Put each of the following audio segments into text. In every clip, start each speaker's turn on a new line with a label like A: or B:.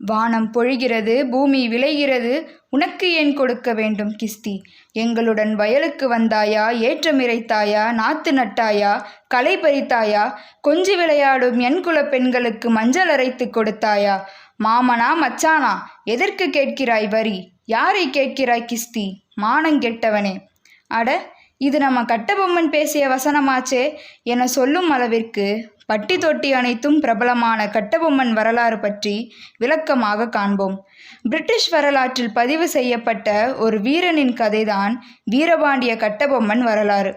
A: வானம் பொழிகிறது பூமி விளைகிறது உனக்கு ஏன் கொடுக்க வேண்டும் கிஸ்தி? எங்களுடன் வயலுக்கு வந்தாயா ஏற்றமிரைத்தாயா நாத்து நட்டாயா களை பறித்தாயா கொஞ்சி விளையாடும் என் குல பெண்களுக்கு மஞ்சள் அரைத்து கொடுத்தாயா? மாமனா மச்சானா எதற்கு கேட்கிறாய் வரி? யாரை கேட்கிறாய் கிஸ்தி? மானங்கெட்டவனே அட இது நம்ம கட்டபொம்மன் பேசிய வசனமாச்சே என சொல்லும் அளவிற்கு பட்டி தொட்டி அனைத்தும் பிரபலமான கட்டபொம்மன் வரலாறு பற்றி விளக்கமாக காண்போம். பிரிட்டிஷ் வரலாற்றில் பதிவு செய்யப்பட்ட ஒரு வீரனின் கதைதான் வீரபாண்டிய கட்டபொம்மன் வரலாறு.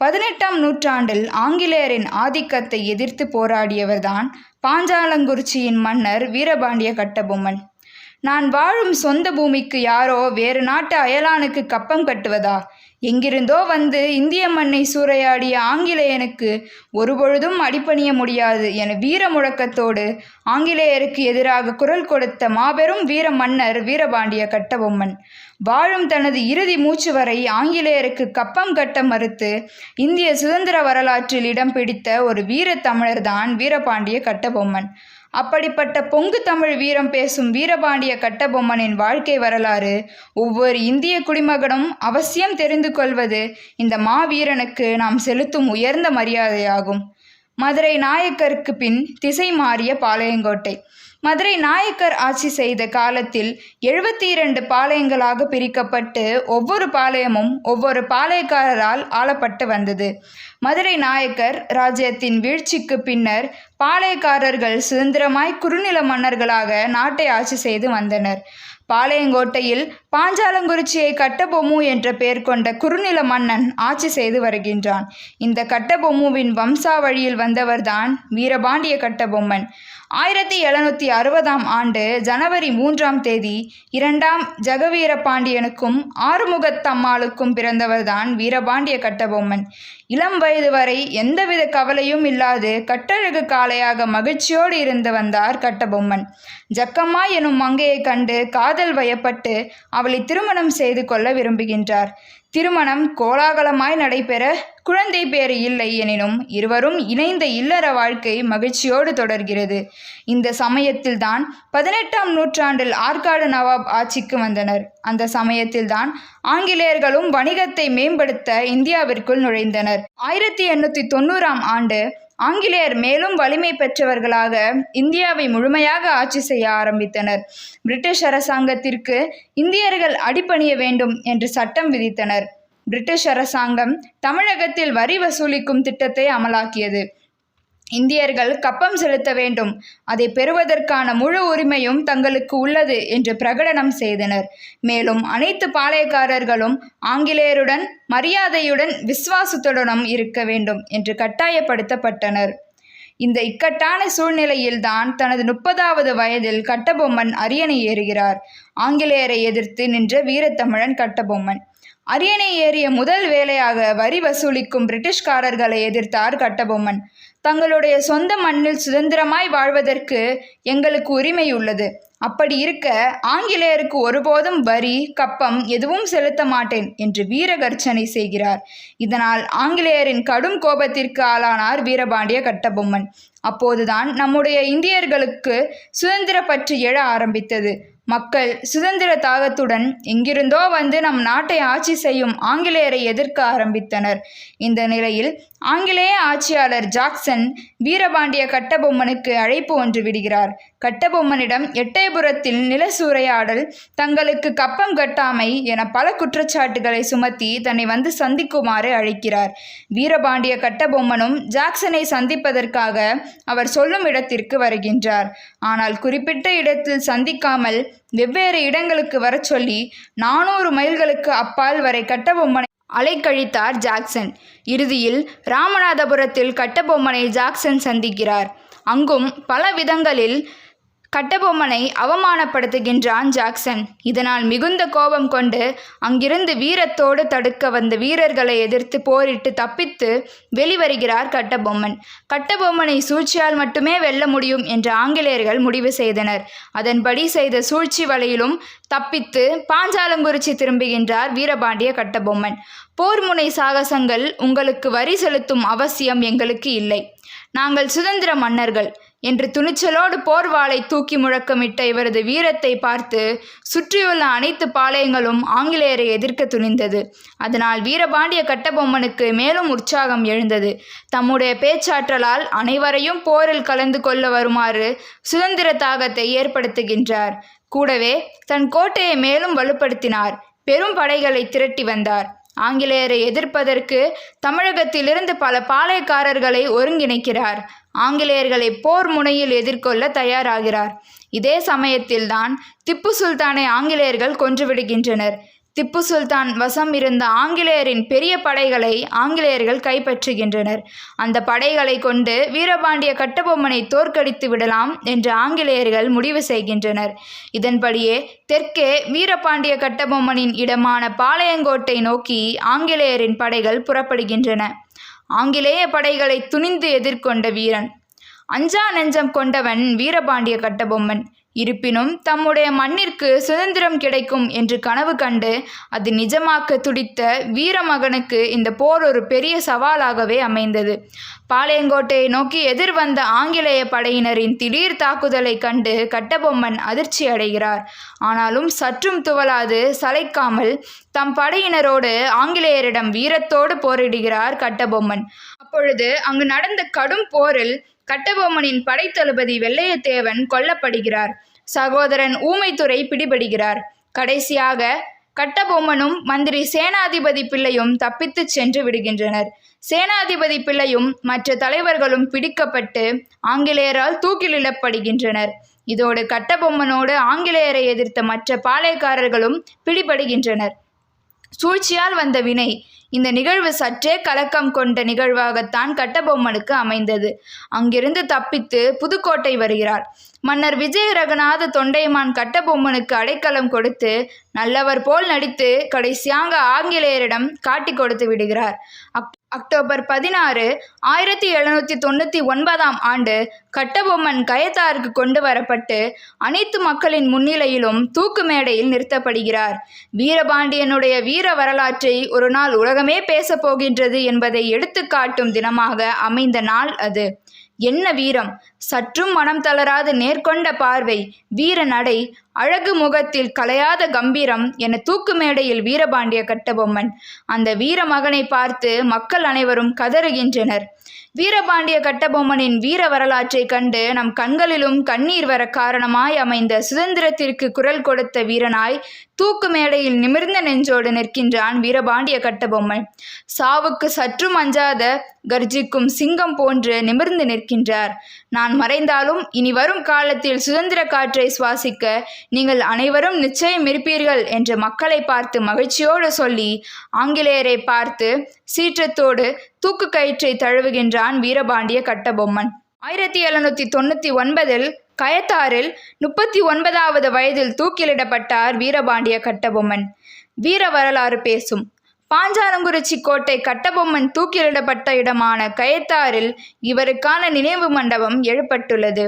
A: பதினெட்டாம் நூற்றாண்டில் ஆங்கிலேயரின் ஆதிக்கத்தை எதிர்த்து போராடியவர்தான் பாஞ்சாலங்குறிச்சியின் மன்னர் வீரபாண்டிய கட்டபொம்மன். நான் வாழும் சொந்த பூமிக்கு யாரோ வேறு நாட்டு அயலானுக்கு கப்பம் கட்டுவதா? எங்கிருந்தோ வந்து இந்திய மண்ணை சூறையாடிய ஆங்கிலேயனுக்கு ஒருபொழுதும் அடிபணிய முடியாது என வீர முழக்கத்தோடு ஆங்கிலேயருக்கு எதிராக குரல் கொடுத்த மாபெரும் வீர மன்னர் வீரபாண்டிய கட்டபொம்மன். வாழும் தனது இறுதி மூச்சு வரை ஆங்கிலேயருக்கு கப்பம் கட்ட மறுத்து இந்திய சுதந்திர வரலாற்றில் இடம் பிடித்த ஒரு வீர தமிழர்தான் வீரபாண்டிய கட்டபொம்மன். அப்படிப்பட்ட பொங்கு தமிழ் வீரம் பேசும் வீரபாண்டிய கட்டபொம்மனின் வாழ்க்கை வரலாறு ஒவ்வொரு இந்திய குடிமகனும் அவசியம் தெரிந்து கொள்வது இந்த மாவீரனுக்கு நாம் செலுத்தும் உயர்ந்த மரியாதையாகும். மதுரை நாயக்கருக்கு பின் திசை மாறிய பாளையங்கோட்டை. மதுரை நாயக்கர் ஆட்சி செய்த காலத்தில் எழுபத்தி இரண்டு பாளையங்களாக பிரிக்கப்பட்டு ஒவ்வொரு பாளையமும் ஒவ்வொரு பாளையக்காரரால் ஆளப்பட்டு வந்தது. மதுரை நாயக்கர் ராஜ்யத்தின் வீழ்ச்சிக்கு பின்னர் பாளையக்காரர்கள் சுதந்திரமாய் குறுநில மன்னர்களாக நாட்டை ஆட்சி செய்து வந்தனர். பாளையங்கோட்டையில் பாஞ்சாலங்குறிச்சியை கட்டபொம்மு என்ற பெயர் கொண்ட குறுநில மன்னன் ஆட்சி செய்து வருகின்றான். இந்த கட்டபொம்முவின் வம்சாவழியில் வந்தவர்தான் வீரபாண்டிய கட்டபொம்மன். ஆயிரத்தி எழுநூற்றி அறுபதாம் ஆண்டு ஜனவரி மூன்றாம் தேதி இரண்டாம் ஜெகவீர பாண்டியனுக்கும் ஆறுமுகத்தம்மாளுக்கும் பிறந்தவர்தான் வீரபாண்டிய கட்டபொம்மன். இளம் வயது வரை எந்தவித கவலையும் இல்லாது கட்டழகு காளையாக மகிழ்ச்சியோடு இருந்து வந்தார் கட்டபொம்மன். ஜக்கம்மா எனும் மங்கையை கண்டு காதல் வயப்பட்டு அவளை திருமணம் செய்து கொள்ள விரும்புகின்றார். திருமணம் கோலாகலமாய் நடைபெற குழந்தை பேறு இல்லை எனினும் இருவரும் இணைந்த இல்லற வாழ்க்கை மகிழ்ச்சியோடு தொடர்கிறது. இந்த சமயத்தில்தான் பதினெட்டாம் நூற்றாண்டில் ஆற்காடு நவாப் ஆட்சிக்கு வந்தனர். அந்த சமயத்தில்தான் ஆங்கிலேயர்களும் வணிகத்தை மேம்படுத்த இந்தியாவிற்குள் நுழைந்தனர். ஆயிரத்தி எண்ணூற்றி தொண்ணூறாம் ஆண்டு ஆங்கிலேயர் மேலும் வலிமை பெற்றவர்களாக இந்தியாவை முழுமையாக ஆட்சி செய்ய ஆரம்பித்தனர். பிரிட்டிஷ் அரசாங்கத்திற்கு இந்தியர்கள் அடிபணிய வேண்டும் என்று சட்டம் விதித்தனர். பிரிட்டிஷ் அரசாங்கம் தமிழகத்தில் வரி வசூலிக்கும் திட்டத்தை அமலாக்கியது. இந்தியர்கள் கப்பம் செலுத்த வேண்டும். அதை பெறுவதற்கான முழு உரிமையும் தங்களுக்கு உள்ளது என்று பிரகடனம் செய்தனர். மேலும் அனைத்து பாளையக்காரர்களும் ஆங்கிலேயருடன் மரியாதையுடன் விசுவாசத்துடனும் இருக்க வேண்டும் என்று கட்டாயப்படுத்தப்பட்டனர். இந்த இக்கட்டான சூழ்நிலையில்தான் தனது முப்பதாவது வயதில் கட்டபொம்மன் அரியணை ஏறுகிறார். ஆங்கிலேயரை எதிர்த்து நின்ற வீரத்தமிழன் கட்டபொம்மன். அரியணை ஏறிய முதல் வேலையாக வரி வசூலிக்கும் பிரிட்டிஷ்காரர்களை எதிர்த்தார் கட்டபொம்மன். தங்களுடைய சொந்த மண்ணில் சுதந்திரமாய் வாழ்வதற்கு எங்களுக்கு உரிமை உள்ளது அப்படி இருக்க ஆங்கிலேயருக்கு ஒருபோதும் வரி கப்பம் எதுவும் செலுத்த மாட்டேன் என்று வீரகர்ச்சனை செய்கிறார். இதனால் ஆங்கிலேயரின் கடும் கோபத்திற்கு ஆளானார் வீரபாண்டிய கட்டபொம்மன். அப்போதுதான் நம்முடைய இந்தியர்களுக்கு சுதந்திர பற்றி எழ ஆரம்பித்தது. மக்கள் சுதந்திர தாகத்துடன் எங்கிருந்தோ வந்து நம் நாட்டை ஆட்சி செய்யும் ஆங்கிலேயரை எதிர்க்க ஆரம்பித்தனர். இந்த நிலையில் ஆங்கிலேய ஆட்சியாளர் ஜாக்சன் வீரபாண்டிய கட்டபொம்மனுக்கு அழைப்பு ஒன்று விடுகிறார். கட்டபொம்மனிடம் எட்டயபுரத்தில் நில சூறையாடல் தங்களுக்கு கப்பம் கட்டாமை என பல குற்றச்சாட்டுகளை சுமத்தி தன்னை வந்து சந்திக்குமாறு அழைக்கிறார். வீரபாண்டிய கட்டபொம்மனும் ஜாக்சனை சந்திப்பதற்காக அவர் சொல்லும் இடத்திற்கு வருகின்றார். ஆனால் குறிப்பிட்ட இடத்தில் சந்திக்காமல் வெவ்வேறு இடங்களுக்கு வரச் சொல்லி நானூறு மைல்களுக்கு அப்பால் வரை கட்டபொம்மனை அலைக்கழித்தார் ஜாக்சன். இறுதியில் ராமநாதபுரத்தில் கட்டபொம்மனை ஜாக்சன் சந்திக்கிறார். அங்கும் பல விதங்களில் கட்டபொம்மனை அவமானப்படுத்துகின்றான் ஜாக்சன். இதனால் மிகுந்த கோபம் கொண்டு அங்கிருந்து வீரத்தோடு தடுக்க வந்த வீரர்களை எதிர்த்து போரிட்டு தப்பித்து வெளிவருகிறார் கட்டபொம்மன். கட்டபொம்மனை சூழ்ச்சியால் மட்டுமே வெல்ல முடியும் என்று ஆங்கிலேயர்கள் முடிவு செய்தனர். அதன்படி செய்த சூழ்ச்சி வலையிலும் தப்பித்து பாஞ்சாலங்குறிச்சி திரும்புகின்றார் வீரபாண்டிய கட்டபொம்மன். போர் முனை சாகசங்கள் உங்களுக்கு வரி செலுத்தும் அவசியம் எங்களுக்கு இல்லை. நாங்கள் சுதந்திர மன்னர்கள் என்று துணிச்சலோடு போர்வாளை தூக்கி முழக்கமிட்ட இவரது வீரத்தை பார்த்து சுற்றியுள்ள அனைத்து பாளையங்களும் ஆங்கிலேயரை எதிர்க்க துணிந்தது. அதனால் வீரபாண்டிய கட்டபொம்மனுக்கு மேலும் உற்சாகம் எழுந்தது. தம்முடைய பேச்சாற்றலால் அனைவரையும் போரில் கலந்து கொள்ள வருமாறு சுதந்திர தாகத்தை ஏற்படுத்துகின்றார். கூடவே தன் கோட்டையை மேலும் வலுப்படுத்தினார். பெரும் படைகளை திரட்டி வந்தார். ஆங்கிலேயரை எதிர்ப்பதற்கு தமிழகத்திலிருந்து பல பாளையக்காரர்களை ஒருங்கிணைக்கிறார். ஆங்கிலேயர்களை போர் முனையில் எதிர்கொள்ள தயாராகிறார். இதே சமயத்தில்தான் திப்பு சுல்தானை ஆங்கிலேயர்கள் கொன்றுவிடுகின்றனர் திப்பு சுல்தான் வசம் இருந்த ஆங்கிலேயரின் பெரிய படைகளை ஆங்கிலேயர்கள் கைப்பற்றுகின்றனர். அந்த படைகளை கொண்டு வீரபாண்டிய கட்டபொம்மனை தோற்கடித்து விடலாம் என்று ஆங்கிலேயர்கள் முடிவு செய்கின்றனர். இதன்படியே தெற்கே வீரபாண்டிய கட்டபொம்மனின் இடமான பாளையங்கோட்டை நோக்கி ஆங்கிலேயரின் படைகள் புறப்படுகின்றன. ஆங்கிலேய படைகளை துணிந்து எதிர்கொண்ட வீரன். அஞ்சா நெஞ்சம் கொண்டவன் வீரபாண்டிய கட்டபொம்மன். இருப்பினும் தம்முடைய மண்ணிற்கு சுதந்திரம் கிடைக்கும் என்று கனவு கண்டு அது நிஜமாக்க துடித்த வீரமகனுக்கு இந்த போர் ஒரு பெரிய சவாலாகவே அமைந்தது. பாளையங்கோட்டையை நோக்கி எதிர் வந்த ஆங்கிலேய படையினரின் திடீர் தாக்குதலை கண்டு கட்டபொம்மன் அதிர்ச்சி அடைகிறார். ஆனாலும் சற்றும் துவலாது சளைக்காமல் தம் படையினரோடு ஆங்கிலேயரிடம் வீரத்தோடு போரிடுகிறார் கட்டபொம்மன். அப்பொழுது அங்கு நடந்த கடும் போரில் கட்டபொம்மனின் படைத்தளபதி வெள்ளையத்தேவன் கொல்லப்படுகிறார். சகோதரன் ஊமைத்துறை பிடிபடுகிறார். கடைசியாக கட்டபொம்மனும் மந்திரி சேனாதிபதி பிள்ளையும் தப்பித்துச் சென்று விடுகின்றனர். சேனாதிபதி பிள்ளையும் மற்ற தலைவர்களும் பிடிக்கப்பட்டு ஆங்கிலேயரால் தூக்கிலிடப்படுகின்றனர். இதோடு கட்டபொம்மனோடு ஆங்கிலேயரை எதிர்த்த மற்ற பாளையக்காரர்களும் பிடிபடுகின்றனர். சூழ்ச்சியால் வந்த வினை இந்த நிகழ்வு சற்றே கலக்கம் கொண்ட நிகழ்வாகத்தான் கட்டபொம்மனுக்கு அமைந்தது. அங்கிருந்து தப்பித்து புதுக்கோட்டை வருகிறார். மன்னர் விஜய ரகுநாத தொண்டைமான் கட்டபொம்மனுக்கு அடைக்கலம் கொடுத்து நல்லவர் போல் நடித்து கடைசியாக ஆங்கிலேயரிடம் காட்டி கொடுத்து விடுகிறார். அப் அக்டோபர் பதினாறு ஆயிரத்தி எழுநூற்றி தொண்ணூற்றி ஒன்பதாம் ஆண்டு கட்டபொம்மன் கயத்தாருக்கு கொண்டு வரப்பட்டு அனைத்து மக்களின் முன்னிலையிலும் தூக்கு மேடையில் நிறுத்தப்படுகிறார். வீரபாண்டியனுடைய வீர வரலாற்றை ஒரு நாள் உலகமே பேசப்போகின்றது என்பதை எடுத்துக்காட்டும் தினமாக அமைந்த நாள் அது. என்ன வீரம்! சற்றும் மனம் தளராது நேர்கொண்ட பார்வை வீர நடை அழகு முகத்தில் கலையாத கம்பீரம் என தூக்கு மேடையில் வீரபாண்டிய கட்டபொம்மன். அந்த வீர மகனை பார்த்து மக்கள் அனைவரும் கதறுகின்றனர். வீரபாண்டிய கட்டபொம்மனின் வீர வரலாற்றை கண்டு நம் கண்களிலும் கண்ணீர் வர காரணமாய் அமைந்த சுதந்திரத்திற்கு குரல் கொடுத்த வீரனாய் தூக்கு மேடையில் நிமிர்ந்த நெஞ்சோடு நிற்கின்றான் வீரபாண்டிய கட்டபொம்மன். சாவுக்கு சற்றும் அஞ்சாத கர்ஜிக்கும் சிங்கம் போன்று நிமிர்ந்து நிற்கின்றார். நான் மறைந்தாலும் இனி வரும் காலத்தில் சுதந்திர காற்றை சுவாசிக்க நீங்கள் அனைவரும் நிச்சயம் இருப்பீர்கள் என்று மக்களை பார்த்து மகிழ்ச்சியோடு சொல்லி ஆங்கிலேயரை பார்த்து சீற்றத்தோடு தூக்கு கயிற்றை தழுவுகின்றான் வீரபாண்டிய கட்டபொம்மன். ஆயிரத்தி எழுநூற்றி தொண்ணூற்றி ஒன்பதில் கயத்தாறில் முப்பத்தி ஒன்பதாவது வயதில் தூக்கிலிடப்பட்டார் வீரபாண்டிய கட்டபொம்மன். வீர வரலாறு பேசும். பாஞ்சாலங்குறிச்சி கோட்டை கட்டபொம்மன் தூக்கிலிடப்பட்ட இடமான கயத்தாறில் இவருக்கான நினைவு மண்டபம் எழுப்பட்டுள்ளது.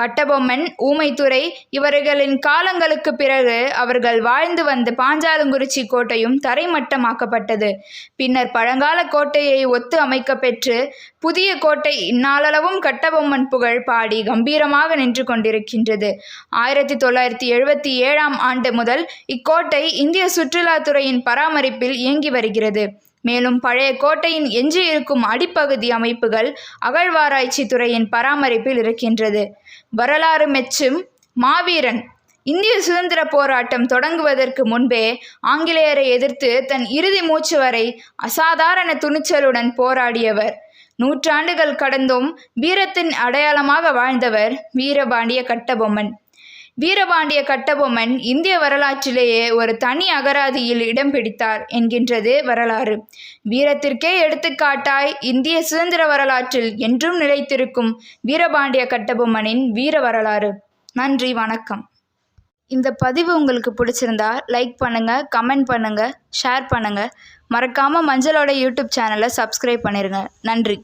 A: கட்டபொம்மன் ஊமைத்துறை இவர்களின் காலங்களுக்கு பிறகு அவர்கள் வாழ்ந்து வந்த பாஞ்சாலங்குறிச்சி கோட்டையும் தரைமட்டமாக்கப்பட்டது. பின்னர் பழங்கால கோட்டையை ஒத்து அமைக்கப்பெற்று புதிய கோட்டை இந்நாளளவும் கட்டபொம்மன் புகழ் பாடி கம்பீரமாக நின்று கொண்டிருக்கின்றது. ஆயிரத்தி தொள்ளாயிரத்தி எழுபத்தி ஏழாம் ஆண்டு முதல் இக்கோட்டை இந்திய சுற்றுலாத்துறையின் பராமரிப்பில் இயங்கி வருகிறது. மேலும் பழைய கோட்டையின் எஞ்சியிருக்கும் அடிப்பகுதி அமைப்புகள் அகழ்வாராய்ச்சி துறையின் பராமரிப்பில் இருக்கின்றது. வரலாறு மெச்சும் மாவீரன். இந்திய சுதந்திர போராட்டம் தொடங்குவதற்கு முன்பே ஆங்கிலேயரை எதிர்த்து தன் இறுதி மூச்சு வரை அசாதாரண துணிச்சலுடன் போராடியவர். நூற்றாண்டுகள் கடந்தும் வீரத்தின் அடையாளமாக வாழ்ந்தவர் வீரபாண்டிய கட்டபொம்மன். வீரபாண்டிய கட்டபொம்மன் இந்திய வரலாற்றிலேயே ஒரு தனி அகராதியில் இடம் பிடித்தார் என்கின்றது வரலாறு. வீரத்திற்கே எடுத்துக்காட்டாய் இந்திய சுதந்திர வரலாற்றில் என்றும் நிலைத்திருக்கும் வீரபாண்டிய கட்டபொம்மனின் வீர வரலாறு. நன்றி வணக்கம். இந்த பதிவு உங்களுக்கு பிடிச்சிருந்தா லைக் பண்ணுங்கள் கமெண்ட் பண்ணுங்கள் ஷேர் பண்ணுங்கள் மறக்காமல் மஞ்சளோட யூடியூப் சேனலை சப்ஸ்கிரைப் பண்ணிடுங்க நன்றி.